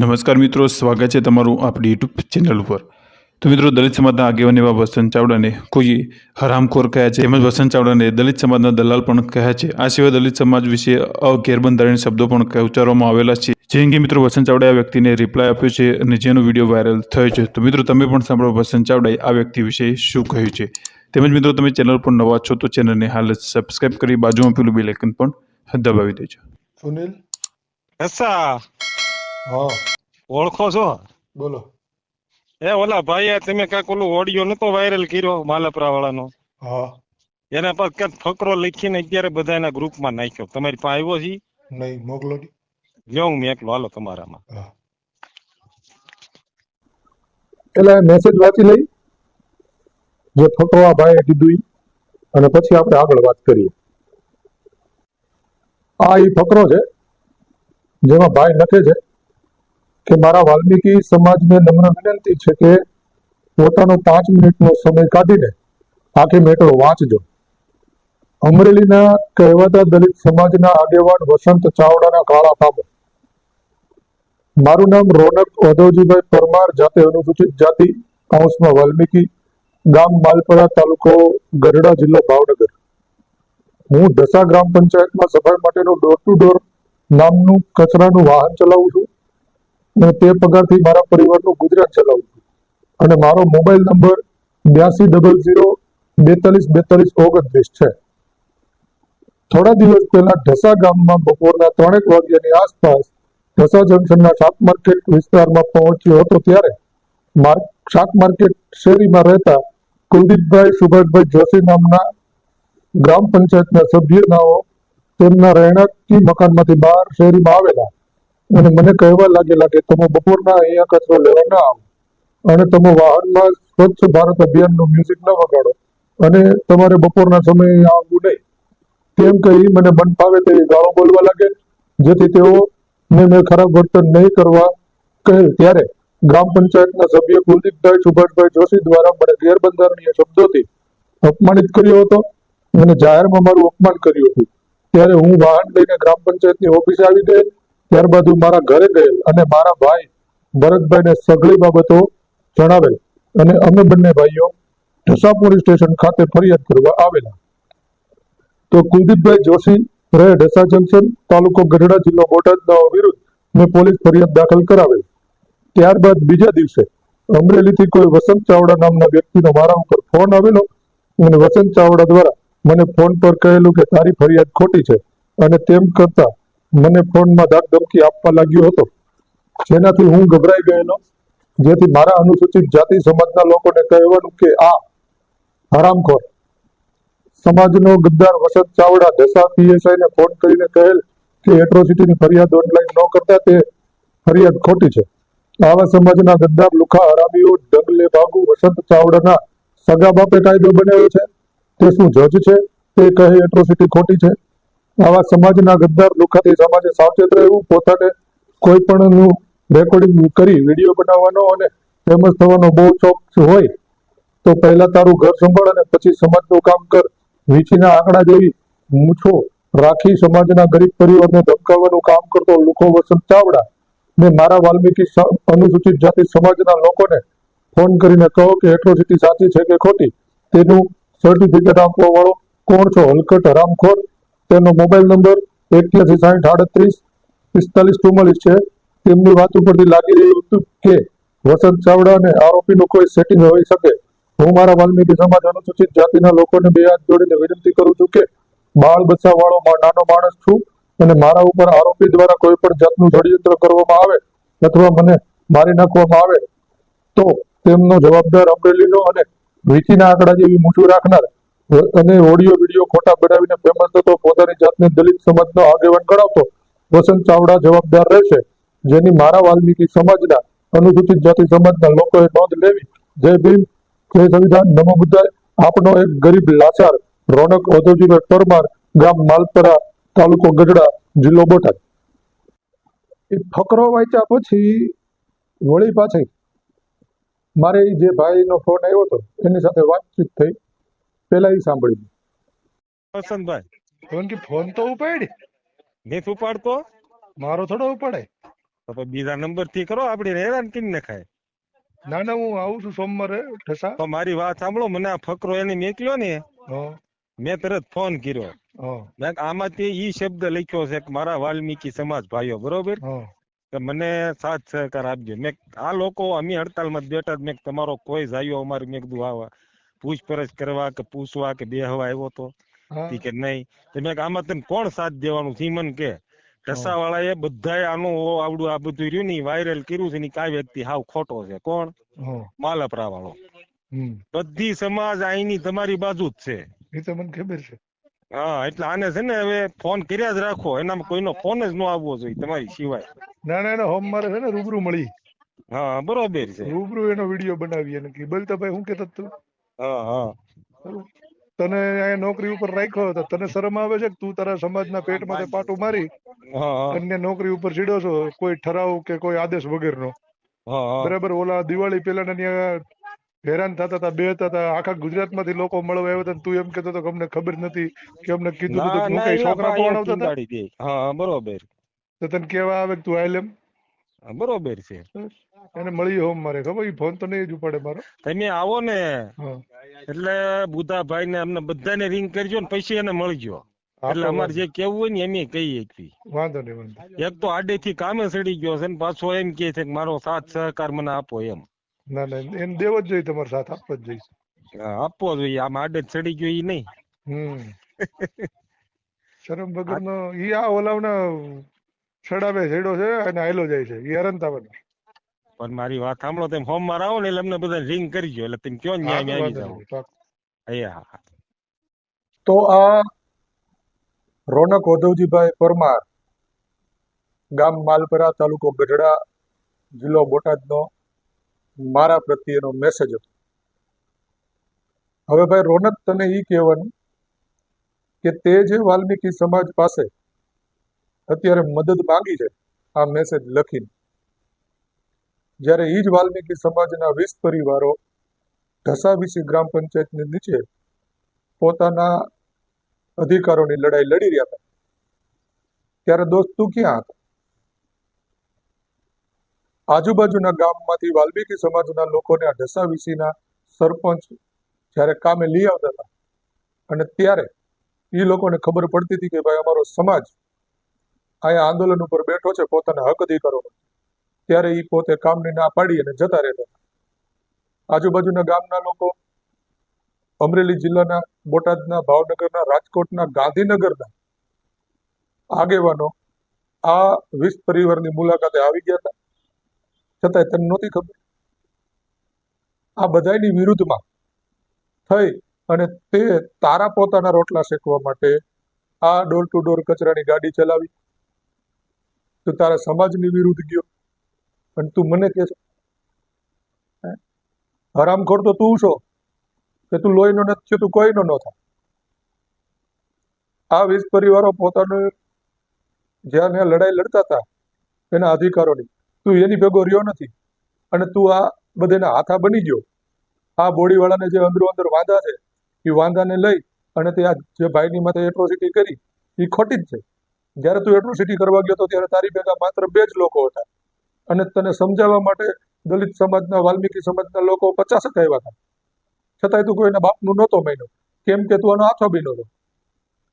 નમસ્કાર મિત્રો સ્વાગત છે તમારું આપણી યુટ્યુબ ચેનલ ઉપર. તો મિત્રો દલિત સમાજના આગેવાન એવા વસંત ચાવડાને કોઈ હરામખોર કહ્યા છે? તેમજ વસંત ચાવડાને દલિત સમાજના દલાલ પણ કહ્યા છે. આ સિવાય દલિત સમાજ વિશે અગેરબંધારણ શબ્દો પણ ઉચ્ચારવામાં આવેલા છે. જે અંગે મિત્રો વસંત ચાવડાએ આ વ્યક્તિને રિપ્લાય આપ્યો છે અને જેનો વીડિયો વાયરલ થયો છે. તો મિત્રો તમે પણ સાંભળો વસંત ચાવડાએ આ વ્યક્તિ વિશે શું કહ્યું છે? તેમજ મિત્રો તમે ચેનલ પર નવા છો તો ચેનલને હાલ જ સબસ્ક્રાઇબ કરી બાજુમાં પેલું બેલ આઇકન પણ દબાવી દેજો. સુનિલ? હા. ઓળખો છો? બોલો. એ ઓલા ભાઈ તમે કાંઈક ઓલું ઓડિયો નતો વાયરલ કર્યો માલપરા વાળાનો હા. એના પર ક્યાંક ફકરો લખીને અત્યારે બધા એના ગ્રુપમાં નાખ્યો. તમારી પાસે આવ્યો છે નહીં મોકલો લ્યો હું મેકલો. હાલો તમારામાં. એટલે મેસેજ વાંચી લઈ. જે ફકરો આ ભાઈએ કીધું અને પછી આપણે આગળ વાત કરીએ. આ એ ફકરો છે જેમાં ભાઈ લખે છે. કે મારા વાલ્મીકી સમાજને નમ્ર વિનંતી છે કે પોતાનો પાંચ મિનિટનો સમય કાઢીને આખી મેટો વાંચજો. અમરેલીના કહેવાતા દલિત સમાજના આગેવાન વસંત ચાવડાના કાળા કામો મારું નામ રોનક ઓધવજીભાઈ પરમાર, જાતે અનુસૂચિત જાતિ, કૌંસમાં વાલ્મીકી, ગામ માલપરા તાલુકો ગઢડા જિલ્લો ભાવનગર. હું દસા ગ્રામ પંચાયતમાં સફાઈ માટેનું ડોર ટુ ડોર નામનું કચરાનું વાહન ચલાવું છું. અને તે પગારથી મારા પરિવારનું ગુજરાન ચલાવું છું. અને મારો મોબાઈલ નંબર બ્યાસી ડબલ ઝીરો બેતાલીસ બેતાલીસ ઓગણત્રીસ છે. થોડા દિવસ પહેલા ઢસા ગામમાં બપોરના ત્રણેક વાગ્યાની આસપાસ ઢસા જંકશનના શાક માર્કેટ વિસ્તારમાં પહોંચ્યો હતો ત્યારે શાક માર્કેટ શેરીમાં રહેતા કુલદીપભાઈ સુભાષભાઈ જોશી નામના ગ્રામ પંચાયતના સભ્યનાઓ તેમના રહેણાંકી મકાનમાંથી બહાર શેરીમાં આવેલા અને મને કહેવા લાગેલા કે તમે બપોરના અહીંયા કચરો લેવા ના આવો. અને તમે વાહનમાં સ્વચ્છ ભારત અભિયાનનું મ્યુઝિક ન વગાડો. અને તમારે બપોરના સમયે આવવું નહીં. તેમ કહી મને મન ફાવે તેવી ગાળો બોલવા લાગે, જેથી તેઓ ને મેં ખરાબ વર્તન નહીં કરવા કહે. ત્યારે ગ્રામ પંચાયતના સભ્ય કુલદીપભાઈ સુભાષભાઈ જોશી દ્વારા મને ગેરબંધારણીય શબ્દોથી અપમાનિત કર્યો હતો અને જાહેરમાં મારું અપમાન કર્યું હતું. ત્યારે હું વાહન લઈને ગ્રામ પંચાયતની ઓફિસે આવી ગયેલ ત્યારબાદ હું મારા ઘરે ગયેલ અને મારા ભાઈ ભરતભાઈને સઘળી બાબતો જણાવેલ અને અમે બંને ભાઈઓ ઢસા સ્ટેશન ખાતે ફરિયાદ કરવા આવેલા. તો કુલદીપભાઈ જોશી, રહે ઢસા જંકશન, તાલુકો ગઢડા જિલ્લો બોટાદના વિરુદ્ધ મેં પોલીસ ફરિયાદ દાખલ કરાવેલ. ત્યારબાદ બીજા દિવસે અમરેલીથી કોઈ વસંત ચાવડા નામના વ્યક્તિનો મારા ઉપર ફોન આવેલો અને વસંત ચાવડા દ્વારા મને ફોન પર કહેલું કે તારી ફરિયાદ ખોટી છે અને તેમ કરતા મને ફોનમાં ધાક ધમકી આપવા લાગ્યો હતો. જેનાથી હું ગભરાઈ ગયેલો. જેથી મારા અનુસૂચિત જાતિ સમાજના લોકોને કહેવાનું કે આ હરામખોર. સમાજનો ગદ્દાર વસંત ચાવડા ઢસા પીએસઆઈને ફોન કરીને કહેલ કે એટ્રોસિટીની ફરિયાદ ઓનલાઈન ન કરતા તે ફરિયાદ ખોટી છે. આવા સમાજના ગદ્દાર લુખા હરામીઓ ડગલે ભાગુ વસંત ચાવડાના સગા બાપે કાયદો બનાવ્યો છે. તે શું જજ છે? તે કહે એટ્રોસિટી ખોટી છે. આવા સમાજના ગદ્દાર લોકોથી સમાજે સાવચેત રહેવું, પોતાને કોઈ પણ રેકોર્ડિંગ કરી વીડિયો બનાવવાનો અને ફેમસ થવાનો બહુ શોખ હોય, તો પહેલા તારું ઘર સંભાળ અને પછી સમાજનું કામ કર. વીંછીના આંકડા જેવી મૂછો રાખી સમાજના ગરીબ પરિવારને ધમકાવવાનું કામ કરતો લુખો વસંત ચાવડા ને મારા વાલ્મીકી અનુસૂચિત જાતિ સમાજના લોકોને ફોન કરીને કહો કે એટ્રોસિટી સાચી છે કે ખોટી? તેનું સર્ટિફિકેટ આપવા વાળો કોણ છો? હલકટ હરામખોર તેનો મોબાઈલ નંબર એક્યાસી સાઠ આડત્રીસ, પિસ્તાલીસ ચુમ્માલીસ છે. તેમની વાત ઉપરથી લાગી રહ્યું હતું કે વસંત ચાવડા અને આરોપીનું કોઈ સેટિંગ હોઈ શકે. હું મારા વાલ્મીકી સમાજ અનુસૂચિત જાતિના લોકોને બે હાથ જોડીને વિનંતી કરું છું કે બાળ બચાવવાળો નાનો માણસ છું અને મારા ઉપર આરોપી દ્વારા કોઈ પણ જાતનું ષડયંત્ર કરવામાં આવે અથવા મને મારી નાખવામાં આવે, તો તેમનો જવાબદાર અમરેલીનો અને વીંછીના આંકડા જેવી મૂછું રાખનાર અને ઓડિયો, વીડિયો ખોટા બનાવીને ફેમસ થતો પોતાની જાતને દલિત સમાજનો આગેવાન ગણાવતો વસંત ચાવડા જવાબદાર રહેશે. જેની મારા વાલ્મીકી સમાજના અનુસૂચિત જાતિ સમાજના લોકોએ નોંધ લેવી. જય ભીમ. જય સંવિધાન. નમો બુદ્ધાય. આપનો એક ગરીબ લાચાર રોનક ઔદ્યોગિક પરમાર ગામ માલપરા તાલુકો ગઢડા, જિલ્લો બોટાદ. એ ફકરો વાંચ્યા પછી વળી પાછી મારે જે ભાઈનો ફોન આવ્યો હતો, એની સાથે વાતચીત થઈ. પેલા એ સાંભળી. વસંતભાઈ. ફોન કે ફોન તો ઉપાડ. નીથ ઉપાડતો. મારો થોડો ઉપાડે. તો બીજા નંબરથી કરો આપડી હેરાન કરી નખાય ના ના હું આવું છું સોમવારે ઠસા. તો મારી વાત સાંભળો મને આ ફકરો એને મેકલ્યો ને મેં તરત ફોન કર્યો. મેં કીધું આમાંથી ઈ શબ્દ લખ્યો છે કે મારા વાલ્મીકી સમાજ ભાઈઓ બરોબર? કે મને સાથ સહકાર આપજો. મેં આ લોકો અમે હડતાલમાં માં બેઠા મેં તમારો કોઈ જાયો અમારે. મેં કીધું આવા પૂછપરછ કરવા કે પૂછવા કે બેહવા આવ્યો તો? કે નહીં. તો મેં આમાં તને કોણ સાથ દેવાનું સીમન કે? ઢસા વાળા એ બધાએ આનું ઓ આવડું આ બધું રહ્યું ને વાયરલ કર્યું છે ને કાંઈ વ્યક્તિ હાવ ખોટો છે. કોણ? માલપરા વાળો બધી સમાજ અહીંની તમારી બાજુ જ છે. એ તો મને ખબર છે. હા એટલે આને છે ને હવે ફોન કર્યા જ રાખો. એનામાં કોઈનો ફોન જ ન આવવો જોઈએ તમારી સિવાય. ના ના એનો હોમ મારે છે ને રૂબરૂ મળી. હા બરોબર છે. રૂબરૂ એનો વીડિયો બનાવી અને કે બોલતા ભાઈ હું કેતો તું? હા હા. તને અહીંયા નોકરી ઉપર રાખ્યો તો તને શરમ આવે છે કે તું તારા સમાજના પેટમાં પાટું મારી અન્ય નોકરી ઉપર ચીડો છો? કોઈ ઠરાવ કે કોઈ આદેશ વગરનો? બરાબર ઓલા દિવાળી પેલા ને હેરાન થતા હતા બે હતા આખા ગુજરાતમાંથી લોકો મળવા આવ્યા હતા તું એમ કેતો હતો કે અમને ખબર નથી કે અમને કીધું હતું હું કઈ છોકરા કોણ આવતા હતા હા બરોબર. તો તને કેવા આવે કે તું હા, બરોબર છે. એને મળી હોમ મારે ખબર ઈ ફોન તો નહીં જ ઉપાડે મારો. તમે આવો ને. એટલે બુધાભાઈ ને અમને બધાને રિંગ કરજો ને પછી એને મળજો. એટલે અમારે જે કેવું હોય ને એમ કહીએ એકથી વાંધો નહીં વાંધો એક તો આડેથી કામે સડી ગયો છે ને પાછો એમ કે છે કે મારો સાથ સહકાર મને આપો એમ. ના ના એને દેવો જ જોઈએ તમારો સાથ આપવો જ જોઈએ. આપવો જોઈએ. આમ આડે સડી ગયો ઈ નહીં. હમ. શરમ વગરનો ઈ આ ઓલાવના છડાવે છેડો છે અને આયલો જાય છે. એ હેરાન થવાનો પણ મારી વાત સાંભળો તમે માં આવો ને એટલે અમને બધા રિંગ કરજો એટલે તમે કયો ન્યાય ન્યાય આવી. એ હા તો આ રોનક ઉદ્ધવજીભાઈ પરમાર ગામ માલપરા તાલુકો ગઢડા જિલ્લો બોટાદનો મારા પ્રત્યેનો મેસેજ હતો. હવે ભાઈ રોનક તને એ કહેવાનું કે તે જે વાલ્મીકી સમાજ પાસે અત્યારે મદદ માંગી છે, આ મેસેજ લખીને. જ્યારે જ વાલ્મીકી સમાજના વીસ પરિવારો ઢસાવીસી ગ્રામ પંચાયતની નીચે પોતાના અધિકારોની લડાઈ લડી રહ્યા હતા. ત્યારે દોસ્ત, તું ક્યાં હતો? આજુબાજુના ગામમાંથી વાલ્મીકી સમાજના લોકોને આ ઢસાવીસીના સરપંચ જ્યારે કામે લઈ આવતા હતા, અને ત્યારે એ લોકોને ખબર પડતી હતી કે ભાઈ અમારો સમાજ અહીંયા આંદોલન ઉપર બેઠો છે, પોતાના હક અધિકારો ત્યારે એ પોતે કામની ના પાડી અને જતા રહેતા. આજુબાજુના ગામના લોકો, અમરેલી જિલ્લાના, બોટાદના, ભાવનગરના, રાજકોટના, ગાંધીનગરના આગેવાનો આ વીસ પરિવારની મુલાકાતે આવી ગયા હતા. છતાંય તને નહોતી ખબર. આ બધાની વિરુદ્ધમાં થઈ અને તે તારા પોતાના રોટલા શેકવા માટે આ ડોર ટુ ડોર કચરાની ગાડી ચલાવી. તું તારા સમાજની વિરુદ્ધ ગયો. અને તું મને કે હરામખોર તો તું છો, કે તું લોહીનો નથી તું કોઈનો ન થાય. આ વીસ પરિવારો પોતાનું જ્યાં લડાઈ લડતા હતા, એના અધિકારોની. તું એની ભેગો રહ્યો નથી, અને તું આ બધાના હાથા બની ગયો. આ બોડીવાળાને જે અંદરો અંદર વાંધા છે, એ વાંધાને લઈ અને તે આ જે ભાઈની માથે એટ્રોસિટી કરી, એ ખોટી જ છે. જ્યારે તું એટ્રોસિટી કરવા ગયો હતો ત્યારે તારી ભેગા માત્ર બે જ લોકો હતા. અને તને સમજાવવા માટે દલિત સમાજના, વાલ્મીકી સમાજના લોકો પચાસક આવ્યા હતા. છતાંય તું કોઈના બાપનું નહોતો માન્યો. કેમ કે તું આનો આથો બીનો હતો.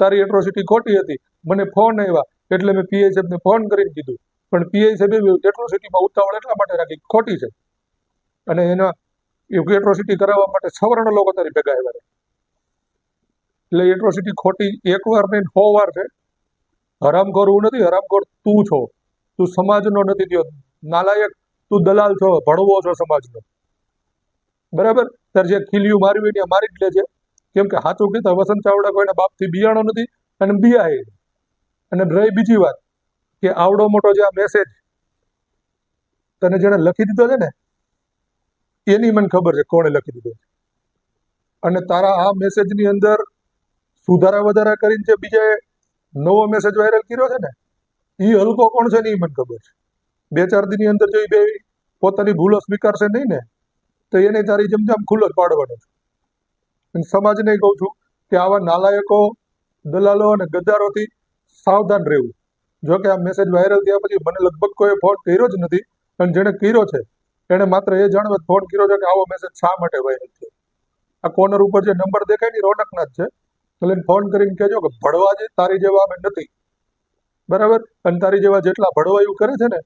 તારી એટ્રોસિટી ખોટી હતી. મને ફોન આવ્યા. એટલે મેં પીઆઈ સાહેબને ફોન કરીને કીધું. પણ પીઆઈ સાહેબે એટ્રોસિટીમાં ઉતાવળ એટલા માટે રાખી ખોટી છે. અને એના એટ્રોસિટી કરાવવા માટે સવર્ણ લોકો તારી ભેગા આવ્યા. એટલે એટ્રોસિટી ખોટી એક વાર નહીં સો વાર છે. હરામખોર હું નથી હરામખોર તું છો. તું સમાજનો નથી થયો. નાલાયક તું દલાલ છો ભણવો છો સમાજનો. બરાબર? ત્યારે જે ખીલિયું મારવી હોય મારી જ લે છે. કેમ કે સાચું કીધું વસંત ચાવડા કોઈના બાપથી બિયાણો નથી અને બિયાય અને રહી બીજી વાત કે આવડો મોટો જે આ મેસેજ તને જેણે લખી દીધો છે ને, એની મને ખબર છે કોણે લખી દીધો છે. અને તારા આ મેસેજની અંદર સુધારા વધારા કરીને જે બીજાએ નવો મેસેજ વાયરલ કર્યો છે ને એ હલકો કોણ છે ને એ મને ખબર છે. બે ચાર દિનની અંદર જો એ બે પોતાની ભૂલો સ્વીકારશે નહીં ને, તો એને તારી જેમ જેમ ખુલ્લો જ પાડવાનો છે. સમાજને કહું છું કે આવા નાલાયકો, દલાલો અને ગદ્દારોથી સાવધાન રહેવું. જો કે આ મેસેજ વાયરલ થયા પછી મને લગભગ કોઈ ફોન કર્યો જ નથી અને જેણે કર્યો છે, એણે માત્ર એ જાણવા ફોન કર્યો છે કે આવો મેસેજ શા માટે વાયરલ થયો. આ કોર્નર ઉપર જે નંબર દેખાય ને રોનકના જ છે. એટલે ફોન કરીને કહેજો કે ભળવા જે તારી જેવા અમે નથી. બરાબર? અને તારી જેવા જેટલા ભળવાયું કરે છે ને